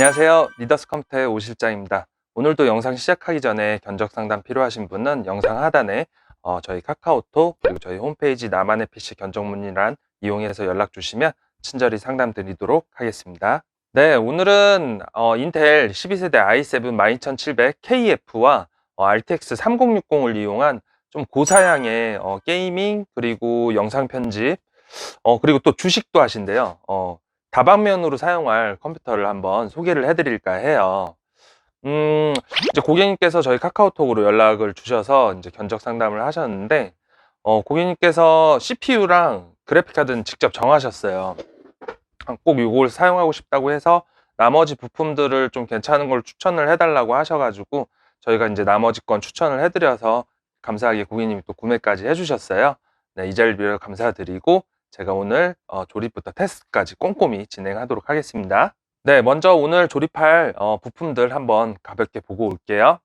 안녕하세요. 리더스 컴퓨터의 오 실장입니다. 오늘도 영상 시작하기 전에 견적 상담 필요하신 분은 영상 하단에 어, 저희 카카오톡 그리고 저희 홈페이지 나만의 PC 견적 문의란 이용해서 연락 주시면 친절히 상담 드리도록 하겠습니다. 네, 오늘은 어, 인텔 12세대 i7 12700KF와 어, RTX 3060을 이용한 좀 고사양의 어, 게이밍 그리고 영상 편집 어, 그리고 또 주식도 하신대요. 어, 다방면으로 사용할 컴퓨터를 한번 소개를 해드릴까 해요. 음, 이제 고객님께서 저희 카카오톡으로 연락을 주셔서 이제 견적 상담을 하셨는데, 어, 고객님께서 CPU랑 그래픽카드는 직접 정하셨어요. 아, 꼭 이걸 사용하고 싶다고 해서 나머지 부품들을 좀 괜찮은 걸 추천을 해달라고 하셔가지고 저희가 이제 나머지 건 추천을 해드려서 감사하게 고객님이 또 구매까지 해주셨어요. 네, 이 자리를 빌어 감사드리고 제가 오늘 어, 조립부터 테스트까지 꼼꼼히 진행하도록 하겠습니다. 네, 먼저 오늘 조립할 어, 부품들 한번 가볍게 보고 올게요.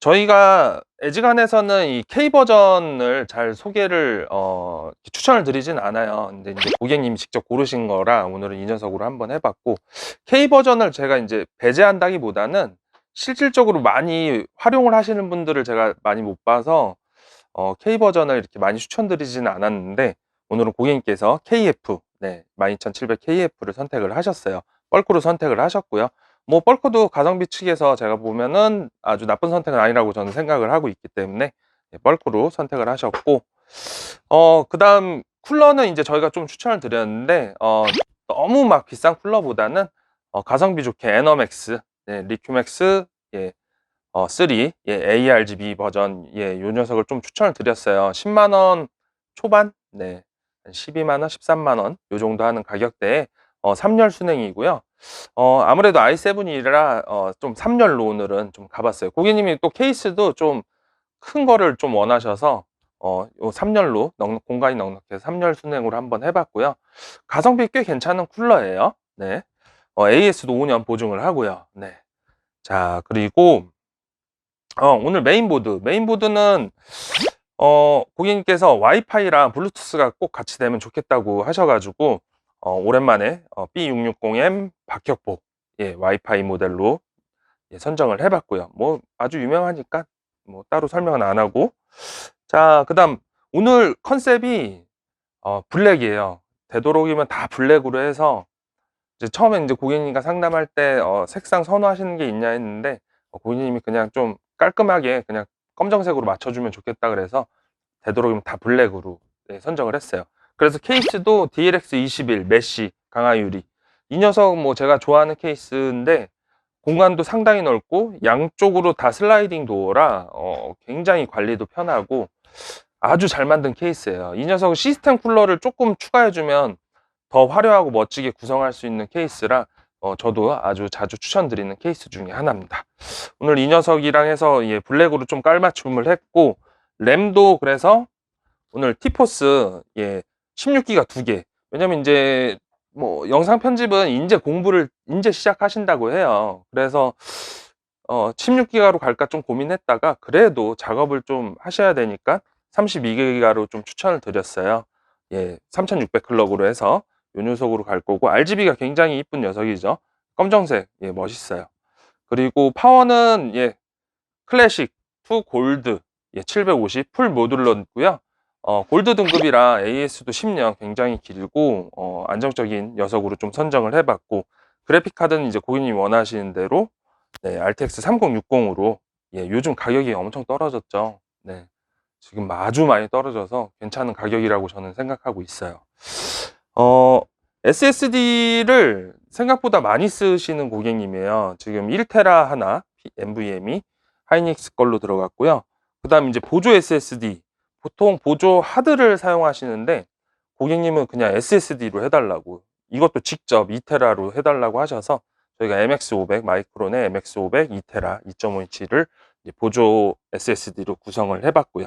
저희가 에지간에서는 이 K 버전을 잘 소개를 어, 추천을 드리진 않아요. 근데 이제 고객님이 직접 고르신 거라 오늘은 이 녀석으로 한번 해봤고 K 버전을 제가 이제 배제한다기보다는 실질적으로 많이 활용을 하시는 분들을 제가 많이 못 봐서 어, K 버전을 이렇게 많이 추천드리지는 않았는데 오늘은 고객님께서 KF 네, 12700KF를 선택을 하셨어요. 뻘크로 선택을 하셨고요. 뭐 뻘커도 가성비 측에서 제가 보면은 아주 나쁜 선택은 아니라고 저는 생각을 하고 있기 때문에 예, 뻘크로 선택을 하셨고 어 그다음 쿨러는 이제 저희가 좀 추천을 드렸는데 어 너무 막 비싼 쿨러보다는 어 가성비 좋게 에너맥스 네, 리큐맥스 예, 어, 3 예, ARGB 버전 예, 요 녀석을 좀 추천을 드렸어요. 10만 원 초반 네. 12만 원, 13만 원요 정도 하는 가격대에 어, 3열 순행이고요. 어, 아무래도 i7이라 어, 좀 3열로 오늘은 좀 가봤어요. 고객님이 또 케이스도 좀 큰 거를 좀 원하셔서 어, 요 3열로 넉, 공간이 넉넉해서 3열 순행으로 한번 해봤고요. 가성비 꽤 괜찮은 쿨러예요. 네. 어, AS도 5년 보증을 하고요. 네. 자, 그리고 어, 오늘 메인보드. 메인보드는 어, 고객님께서 와이파이랑 블루투스가 꼭 같이 되면 좋겠다고 하셔가지고 어, 오랜만에 어, B660M 박혁복 예, 와이파이 모델로 예, 선정을 해봤고요. 뭐 아주 유명하니까 뭐 따로 설명은 안 하고 자 그다음 오늘 컨셉이 어, 블랙이에요. 되도록이면 다 블랙으로 해서 이제 처음에 이제 고객님과 상담할 때 어, 색상 선호하시는 게 있냐 했는데 어, 고객님이 그냥 좀 깔끔하게 그냥 검정색으로 맞춰주면 좋겠다 그래서 되도록이면 다 블랙으로 네, 선정을 했어요. 그래서 케이스도 DLX21 메쉬 강화 유리 이 녀석 뭐 제가 좋아하는 케이스인데 공간도 상당히 넓고 양쪽으로 다 슬라이딩 도어라 어, 굉장히 관리도 편하고 아주 잘 만든 케이스예요. 이 녀석은 시스템 쿨러를 조금 추가해주면 더 화려하고 멋지게 구성할 수 있는 케이스라 어, 저도 아주 자주 추천드리는 케이스 중에 하나입니다. 오늘 이 녀석이랑 해서 예, 블랙으로 좀 깔맞춤을 했고 램도 그래서 오늘 티포스 예, 16기가 두 개. 왜냐면 이제 뭐 영상 편집은 이제 공부를 이제 시작하신다고 해요. 그래서 어 16기가로 갈까 좀 고민했다가 그래도 작업을 좀 하셔야 되니까 32기가로 좀 추천을 드렸어요. 예, 3600 클럭으로 해서 요 녀석으로 갈 거고 RGB가 굉장히 이쁜 녀석이죠. 검정색, 예, 멋있어요. 그리고 파워는 예, 클래식 투 골드 예, 750 풀 모듈러고요. 어, 골드 등급이라 AS도 10년 굉장히 길고 어, 안정적인 녀석으로 좀 선정을 해봤고 그래픽 카드는 이제 고객님이 원하시는 대로 네, RTX 3060으로 예, 요즘 가격이 엄청 떨어졌죠. 네, 지금 아주 많이 떨어져서 괜찮은 가격이라고 저는 생각하고 있어요. 어, SSD를 생각보다 많이 쓰시는 고객님이에요. 지금 1테라 하나 NVMe 하이닉스 걸로 들어갔고요. 그 다음 이제 보조 SSD 보통 보조 하드를 사용하시는데 고객님은 그냥 SSD로 해달라고 이것도 직접 2테라로 해달라고 하셔서 저희가 MX500 마이크론의 MX500 2테라 2.5인치를 이제 보조 SSD로 구성을 해봤고요.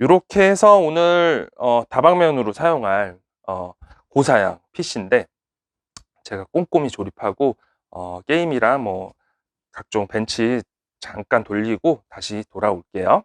이렇게 해서 오늘 어, 다방면으로 사용할 어, 고사양 PC인데 제가 꼼꼼히 조립하고 어, 게임이랑 뭐 각종 벤치 잠깐 돌리고 다시 돌아올게요.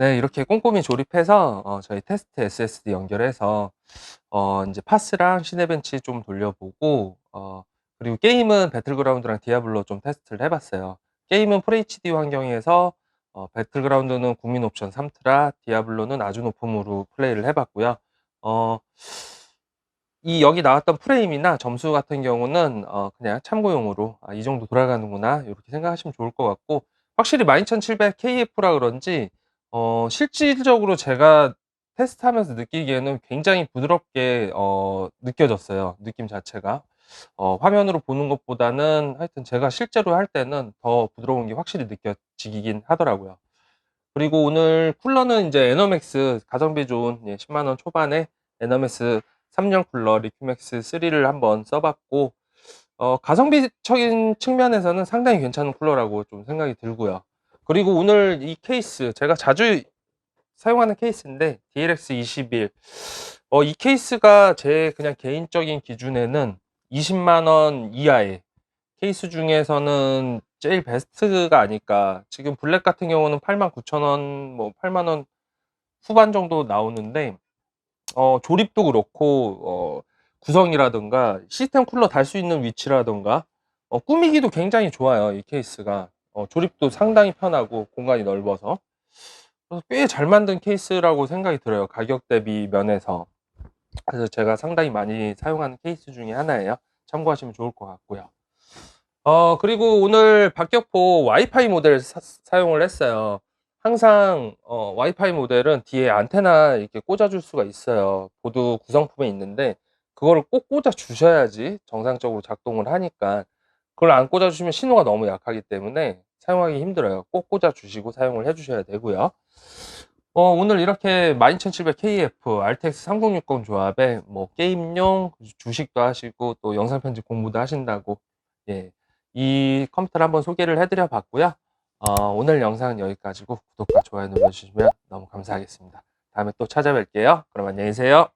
네, 이렇게 꼼꼼히 조립해서 어, 저희 테스트 SSD 연결해서 어, 이제 파스랑 시네벤치 좀 돌려보고 어, 그리고 게임은 배틀그라운드랑 디아블로 좀 테스트를 해봤어요. 게임은 FHD 환경에서 어, 배틀그라운드는 국민 옵션 3트라, 디아블로는 아주 높음으로 플레이를 해봤고요. 어, 이 여기 나왔던 프레임이나 점수 같은 경우는 어, 그냥 참고용으로 아, 이 정도 돌아가는구나 이렇게 생각하시면 좋을 것 같고 확실히 12700KF라 그런지 어, 실질적으로 제가 테스트하면서 느끼기에는 굉장히 부드럽게 어, 느껴졌어요. 느낌 자체가. 어, 화면으로 보는 것보다는 하여튼 제가 실제로 할 때는 더 부드러운 게 확실히 느껴지긴 하더라고요. 그리고 오늘 쿨러는 이제 에너맥스 가성비 좋은 예, 10만원 초반에 에너맥스 3 년 쿨러 리큐맥스 3 를 한번 써 봤고 어, 가성비적인 측면에서는 상당히 괜찮은 쿨러라고 좀 생각이 들고요. 그리고 오늘 이 케이스 제가 자주 사용하는 케이스인데 DLX 21. 어, 이 케이스가 제 그냥 개인적인 기준에는 20만 원 이하의 케이스 중에서는 제일 베스트가 아닐까. 지금 블랙 같은 경우는 8만 9천 원, 뭐 8만 원 후반 정도 나오는데 어, 조립도 그렇고 어, 구성이라든가 시스템 쿨러 달 수 있는 위치라든가 어, 꾸미기도 굉장히 좋아요. 이 케이스가. 어, 조립도 상당히 편하고 공간이 넓어서 꽤 잘 만든 케이스라고 생각이 들어요. 가격 대비 면에서. 그래서 제가 상당히 많이 사용하는 케이스 중에 하나예요. 참고하시면 좋을 것 같고요. 어, 그리고 오늘 박격포 와이파이 모델 사, 용을 했어요. 항상 어, 와이파이 모델은 뒤에 안테나 이렇게 꽂아줄 수가 있어요. 보드 구성품에 있는데 그거를 꼭 꽂아 주셔야지 정상적으로 작동을 하니까 그걸 안 꽂아주시면 신호가 너무 약하기 때문에 사용하기 힘들어요. 꼭 꽂아주시고 사용을 해주셔야 되고요. 어, 오늘 이렇게 12700KF RTX 3060 조합에 뭐 게임용 주식도 하시고 또 영상 편집 공부도 하신다고 예, 이 컴퓨터를 한번 소개를 해드려 봤고요. 어, 오늘 영상은 여기까지고 구독과 좋아요 눌러주시면 너무 감사하겠습니다. 다음에 또 찾아뵐게요. 그럼 안녕히 계세요.